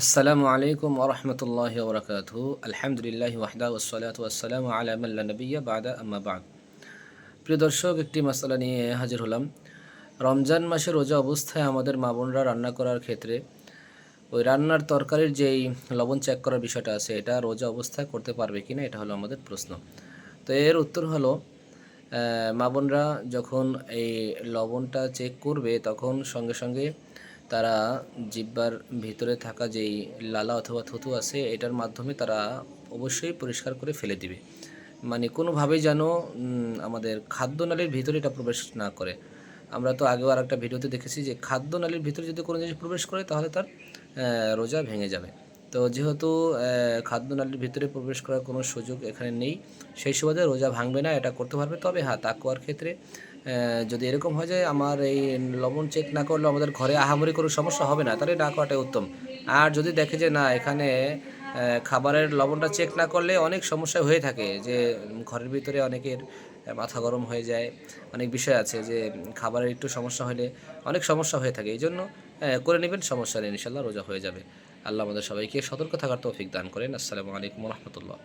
আসসালামু আলাইকুম ওরহমতুল্লাহ ওবরাকাত আলহামদুলিল্লাহ ওয়াহদা ওসলাত ওয়াসালাম আলামাল্লা নবিয়া বাদা, আম্মা বাদ। প্রিয় দর্শক, একটি মশলা নিয়ে হাজির হলাম। রমজান মাসে রোজা অবস্থায় আমাদের মা বোনরা রান্না করার ক্ষেত্রে ওই রান্নার তরকারির যেই লবণ চেক করার বিষয়টা আছে, এটা রোজা অবস্থায় করতে পারবে কি না এটা হলো আমাদের প্রশ্ন। তো এর উত্তর হলো মা বোনরা যখন এই লবণটা চেক করবে, তখন সঙ্গে সঙ্গে তারা জিব্বার ভিতরে থাকা যেই লালা অথবা থুতু আছে, এটার মাধ্যমে তারা অবশ্যই পরিষ্কার করে ফেলে দিবে। মানে কোনোভাবেই যেন আমাদের খাদ্যনালীর ভিতরে এটা প্রবেশ না করে। আমরা তো আগেও আর একটা ভিডিওতে দেখেছি যে, খাদ্যনালীর ভিতরে যদি কোনো জিনিস প্রবেশ করে, তাহলে তার রোজা ভেঙে যাবে। তো যেহেতু খাদ্যনালীর ভিতরে প্রবেশ করার কোনো সুযোগ এখানে নেই, সেই সুবাদে রোজা ভাঙবে না, এটা করতে পারবে। তবে হ্যাঁ তাকুয়ার ক্ষেত্রে যদি এরকম হয় যে আমার এই লবণ চেক না করলে আমাদের ঘরে আহামরি কোনো সমস্যা হবে না, তাহলে না করাটাই উত্তম। আর যদি দেখে যে না, এখানে খাবারের লবণটা চেক না করলে অনেক সমস্যা হয়ে থাকে, যে ঘরের ভিতরে অনেকের মাথা গরম হয়ে যায়, অনেক বিষয় আছে যে খাবারের একটু সমস্যা হলে অনেক সমস্যা হয়ে থাকে। এই জন্য করে নেবেন, সমস্যা নেই, ইনশাল্লাহ, রোজা হয়ে যাবে। আল্লাহ আমাদের সবাইকে সতর্ক থাকার তৌফিক দান করেন। আসসালামু আলাইকুম রহমতুল্লাহ।